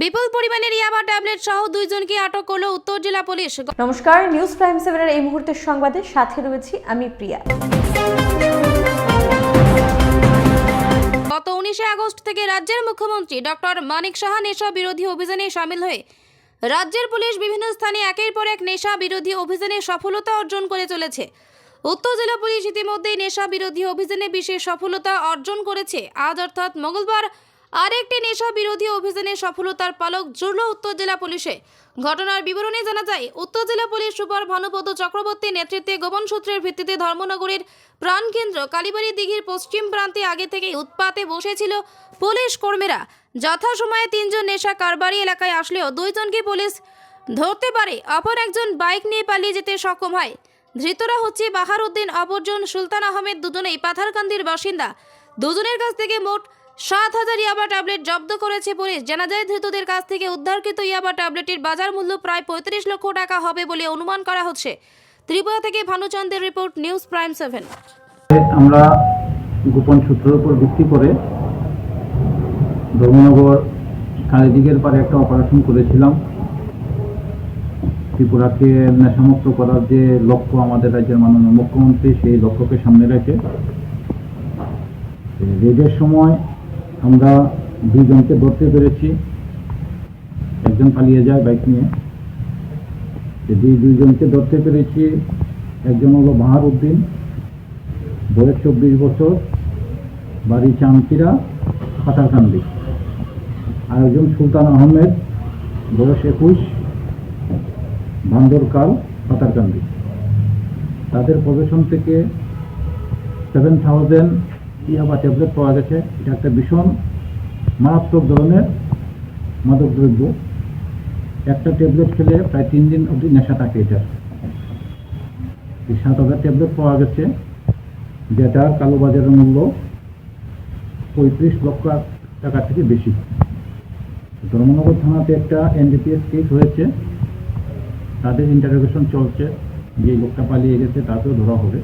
বিপুল পরিমাণের ইয়াবা ট্যাবলেট সহ দুইজনকে আটক করল উত্তর জেলা পুলিশ। নমস্কার নিউজ প্রাইম সেভেনের এই মুহূর্তের সংবাদে সাথে রয়েছি আমি প্রিয়া। গত উনিশে আগস্ট থেকে রাজ্যের মুখ্যমন্ত্রী ডক্টর মানিক সাহা নেশা বিরোধী অভিযানে সামিল হয়ে রাজ্যের পুলিশ বিভিন্ন স্থানে একের পর এক নেশা বিরোধী অভিযানে সফলতা অর্জন করে চলেছে। উত্তর জেলা পুলিশ ইতিমধ্যেই নেশা বিরোধী অভিযানে বিশেষ সফলতা অর্জন করেছে। আজ অর্থাৎ মঙ্গলবার আরেকটি নেশা বিরোধী অভিযানে সফলতার পালক জুড়ল উত্তর জেলা পুলিশে। ঘটনার বিবরণে জানা যায়, উত্তর জেলা পুলিশ সুপার ভানুপদ চক্রবর্তীর নেতৃত্বে গোপন সূত্রের ভিত্তিতে ধর্মনগরের প্রাণকেন্দ্র কালীবাড়ি দিঘির পশ্চিম প্রান্তে আগে থেকেই উৎপাতে বসেছিল পুলিশ কর্মীরা। যথাসময়ে তিনজন নেশা কারবারি এলাকায় আসলেও দুইজনকে পুলিশ ধরতে পারে, অপর একজন বাইক নিয়ে পালিয়ে যেতে সক্ষম হয়। ধৃতরা হচ্ছে বাহার উদ্দিন অপরজন সুলতান আহমেদ, দুজনেই পাথারকান্দির বাসিন্দা। দুজনের কাছ থেকে মোট সাত হাজার ইয়াবা ট্যাবলেট জব্দ করেছে পুলিশ। জানা যায়, ধৃতদের কাছ থেকে উদ্ধারকৃত ইয়াবা ট্যাবলেটের বাজার মূল্য প্রায় পঁয়ত্রিশ লক্ষ টাকা হবে বলে অনুমান করা হচ্ছে। ত্রিপুরা থেকে ভানুচন্দের রিপোর্ট, নিউজ প্রাইম সেভেন। আমরা গোপন সূত্রের উপর ভিত্তি করে ধর্মনগর কালীদিঘের পারে একটা অপারেশন করেছিলাম। ত্রিপুরাকে নেশামুক্ত করার যে লক্ষ্য আমাদের রাজ্যের মাননীয় মুখ্যমন্ত্রী, সেই লক্ষ্যকে সামনে রেখে। রেডের সময় আমরা দুইজনকে ধরতে পেরেছি। একজন পালিয়ে যায় বাইক নিয়ে। যদি দুইজনকে ধরতে পেরেছি। একজন হলো বাহার উদ্দিন বয়স চব্বিশ বছর, বাড়ি চামতিরা পাতারকান্দি আর একজন সুলতান আহমেদ, বয়স একুশ ভান্দরকাল পাতারকান্দি তাদের প্রবেশন থেকে সেভেন থাউজেন্ড ইয়াবা ট্যাবলেট পাওয়া গেছে। এটা একটা ভীষণ মারাত্মক ধরনের মাদকদ্রব্য। একটা ট্যাবলেট খেলে প্রায় তিন দিন অবধি নেশা থাকে এটার। এই সাত হাজার ট্যাবলেট পাওয়া গেছে। যেটার কালোবাজারের মূল্য পঁয়ত্রিশ লক্ষ টাকা থেকে বেশি। ধর্মনগর থানাতে একটা এনডিপিএস কেস হয়েছে। তাদের ইন্টারোগেশন চলছে। যে লোকটা পালিয়ে গেছে, তাকেও ধরা হবে।